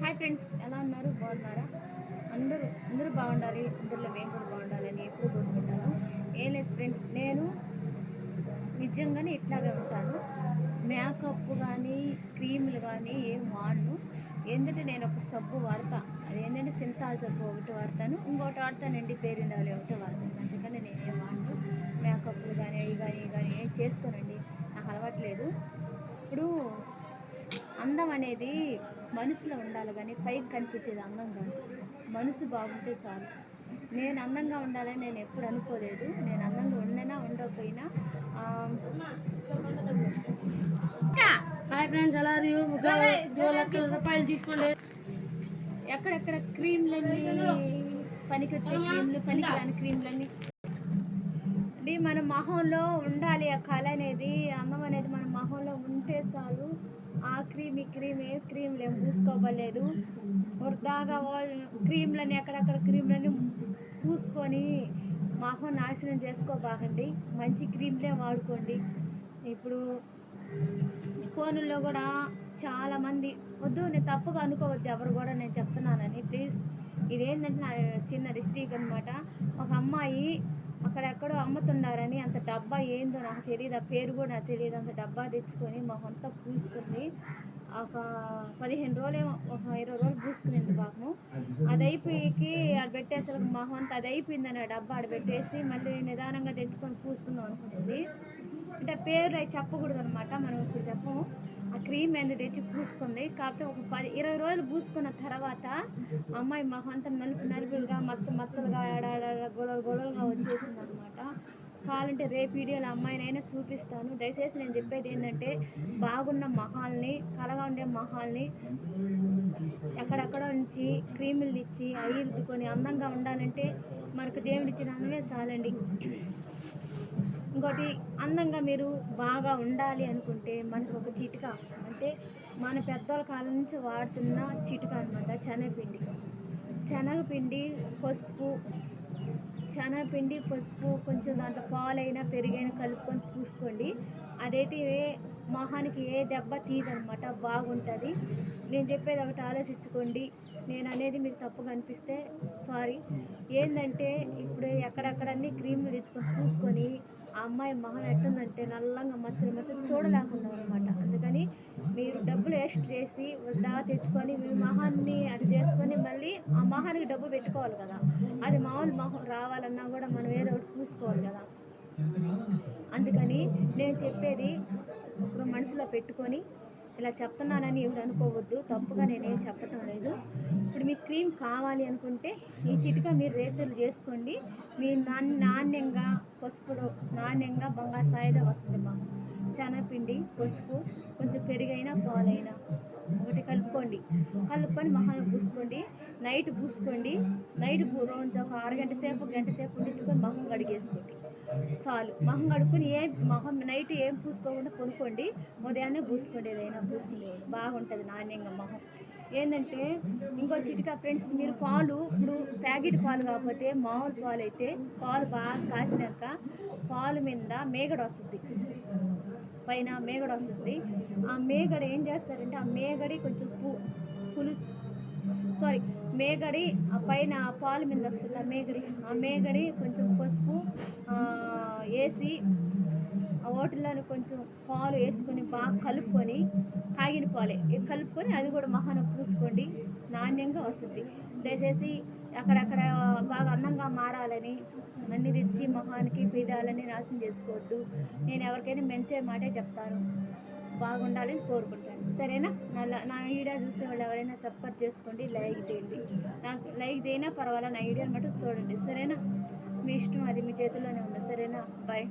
Hi friends ఎలా ఉన్నారు? బాగున్నారా? అందరూ అందరూ బాగుండాలి అందరిలో మేము కూడా బాగుండాలని ఎప్పుడు కోరుకుంటాను. ఏం లేదు ఫ్రెండ్స్ నేను నిజంగానే ఇట్లాగే ఉంటాను. మేకప్ కానీ క్రీములు కానీ ఏం వాడను. ఏంటంటే నేను ఒక సబ్బు వాడతా. అది ఏంటంటే సింతాల్ సబ్బు ఒకటి వాడతాను. ఇంకోటి వాడతానండి పేరిండాలి ఒకటి వాడతాను. అందుకని నేను ఏం వాడను. మేకప్లు కానీ అవి కానీ ఇవి కానీ ఏం చేసుకోనండి. నాకు అలవాట్లేదు ఇప్పుడు అందం అనేది మనసులో ఉండాలి కానీ పైకి కనిపించేది అందం కాదు. మనసు బాగుంటే చాలు. నేను అందంగా ఉండాలని నేను ఎప్పుడు అనుకోలేదు. నేను అందంగా ఉండనా ఉండకపోయినా హాయ్ ఫ్రెండ్స్ ఎలా లక్షల రూపాయలు తీసుకోండి. ఎక్కడెక్కడ క్రీమ్లన్నీ పనికి వచ్చే క్రీమ్లు పనికి రాని క్రీమ్లన్నీ. అంటే మన మొహంలో ఉండాలి ఆ కళ అనేది అందం అనేది మన మొహంలో ఉంటే చాలు ఆ క్రీమ్ ఈ క్రీమ్ ఏ క్రీమ్లు ఏం పూసుకోవలేదు వృద్ధాగా క్రీమ్లని ఎక్కడెక్కడ క్రీమ్లని పూసుకొని మొహం నాశనం చేసుకోబాకండి. మంచి క్రీమ్లే వాడుకోండి. ఇప్పుడు ఫోనుల్లో కూడా చాలామంది వద్దు నేను తప్పుగా అనుకోవద్దు ఎవరు కూడా నేను చెప్తున్నానని. ప్లీజ్ ఇదేంటంటే నా చిన్న డిస్ట్రిక్ట్ అనమాట ఒక అమ్మాయి అక్కడెక్కడో అమ్ముతున్నారని అంత డబ్బా ఏందో నాకు తెలియదు ఆ పేరు కూడా నాకు తెలియదు అంత డబ్బా తెచ్చుకొని మా పూసుకుంది. ఒక పదిహేను రోజులేమో ఒక ఇరవై రోజులు పూసుకునింది పాపము అది అయిపోయి ఆడ పెట్టేసరికి మొహం అంతా అది అయిపోయిందని ఆ డబ్బా ఆడ పెట్టేసి మళ్ళీ నిదానంగా తెచ్చుకొని పూసుకుందాం అనుకుంటుంది. అంటే పేర్లు అవి చెప్పకూడదు అనమాట మనం ఇప్పుడు చెప్పము. క్రీమ్ ఏంది తెచ్చి పూసుకుంది. కాకపోతే ఒక పది ఇరవై రోజులు పూసుకున్న తర్వాత అమ్మాయి మొహం అంతా నలుపు నలుపులుగా మచ్చ మచ్చలుగా ఆడాడ గొడవలు గొడవలుగా వచ్చేసింది అనమాట కావాలంటే రేపు వీడియోలో అమ్మాయినైనా చూపిస్తాను. దయచేసి నేను చెప్పేది ఏంటంటే బాగున్న మహాల్ని కలగా ఉండే మహాల్ని ఎక్కడెక్కడ నుంచి క్రీములు ఇచ్చి అవి రుద్దుకొని అందంగా ఉండాలంటే మనకు దేవుడిచ్చిన అందమే చాలండి. ఇంకోటి అందంగా మీరు బాగా ఉండాలి అనుకుంటే మనకు ఒక చిటిక. అంటే మన పెద్దల కాలం నుంచి వాడుతున్న చిటిక అనమాట శనగపిండి. శనగపిండి పసుపు శనగపిండి పసుపు కొంచెం దాంట్లో పాలైనా పెరిగైనా కలుపుకొని పూసుకోండి. అదైతే ఏ మొహానికి ఏ దెబ్బ తీదనమాట బాగుంటుంది. నేను చెప్పేది ఒకటి ఆలోచించుకోండి. నేను అనేది మీకు తప్పుగా అనిపిస్తే సారీ. ఏంటంటే ఇప్పుడు ఎక్కడెక్కడన్నీ క్రీమ్లు తెచ్చుకొని పూసుకొని ఆ అమ్మాయి మొహం ఎట్టుందంటే నల్లంగా మచ్చలు మచ్చలు చూడలేకుండా అనమాట అందుకని మీరు డబ్బులు వేస్ట్ చేసి దా తెచ్చుకొని మీ మొహాన్ని అటు చేసుకొని మళ్ళీ ఆ మొహానికి డబ్బు పెట్టుకోవాలి కదా. అది మామూలు మొహం రావాలన్నా కూడా మనం ఏదో ఒకటి పూసుకోవాలి కదా. అందుకని నేను చెప్పేది ఇప్పుడు మనసులో పెట్టుకొని ఇలా చెప్తున్నానని ఎవరు అనుకోవద్దు. తప్పుగా నేనేం చెప్పటం లేదు. ఇప్పుడు మీకు క్రీమ్ కావాలి అనుకుంటే ఈ చిటిక మీరు రేతులు చేసుకోండి. మీ నాణ్య నాణ్యంగా పసుపులో నాణ్యంగా బంగారు సాయిదా వస్తుంది మా శనగపిండి పసుపు కొంచెం పెరుగైనా పాలైనా. ఒకటి కలుపుకోండి. కలుపుకొని మహాలు పూసుకోండి నైట్ పూసుకోండి. నైట్ పూ రోజు ఒక అరగంట సేపు గంట సేపు ఉండించుకొని మొహం కడిగేసుకోండి. చాలు. మొహం కడుక్కొని ఏం మొహం నైట్ ఏం పూసుకోకుండా కొనుక్కోండి ఉదయాన్నే పూసుకోండి ఏదైనా పూసుకునేది బాగుంటుంది నాణ్యంగా మొహం. ఏంటంటే ఇంకో చిటికా ఫ్రెండ్స్ మీరు పాలు ఇప్పుడు ప్యాకెట్ పాలు కాకపోతే మామూలు పాలు అయితే పాలు బాగా కాసినాక పాలు మీద మేగడ వస్తుంది. పైన మేగడ వస్తుంది. ఆ మేగడ ఏం చేస్తారంటే ఆ మేగడి కొంచెం పు పులుసు సారీ మేగడి ఆ పైన పాలు మీద వస్తుంది? ఆ మేగడి. ఆ మేగడి కొంచెం పసుపు వేసి ఆ ఓటిల్లోని కొంచెం పాలు వేసుకొని బాగా కలుపుకొని కాగిన పాలే. కలుపుకొని అది కూడా మహాన పూసుకోండి. నాణ్యంగా వస్తుంది. దయచేసి అక్కడక్కడ బాగా అందంగా మారాలని అన్ని రిచ్చి మొహానికి పీడాలని నాశనం చేసుకోవద్దు. నేను ఎవరికైనా మంచి మాటే చెప్తాను. బాగుండాలని కోరుకుంటాను. సరేనా? నా నా వీడియో చూసే వాళ్ళు ఎవరైనా సపోర్ట్ చేసుకోండి లైక్ చేయండి. నాకు లైక్ చేయినా పర్వాలేదు నా వీడియోని మటు చూడండి. సరేనా? మీ ఇష్టం అది మీ చేతిలోనే ఉంది. సరేనా? బాయ్.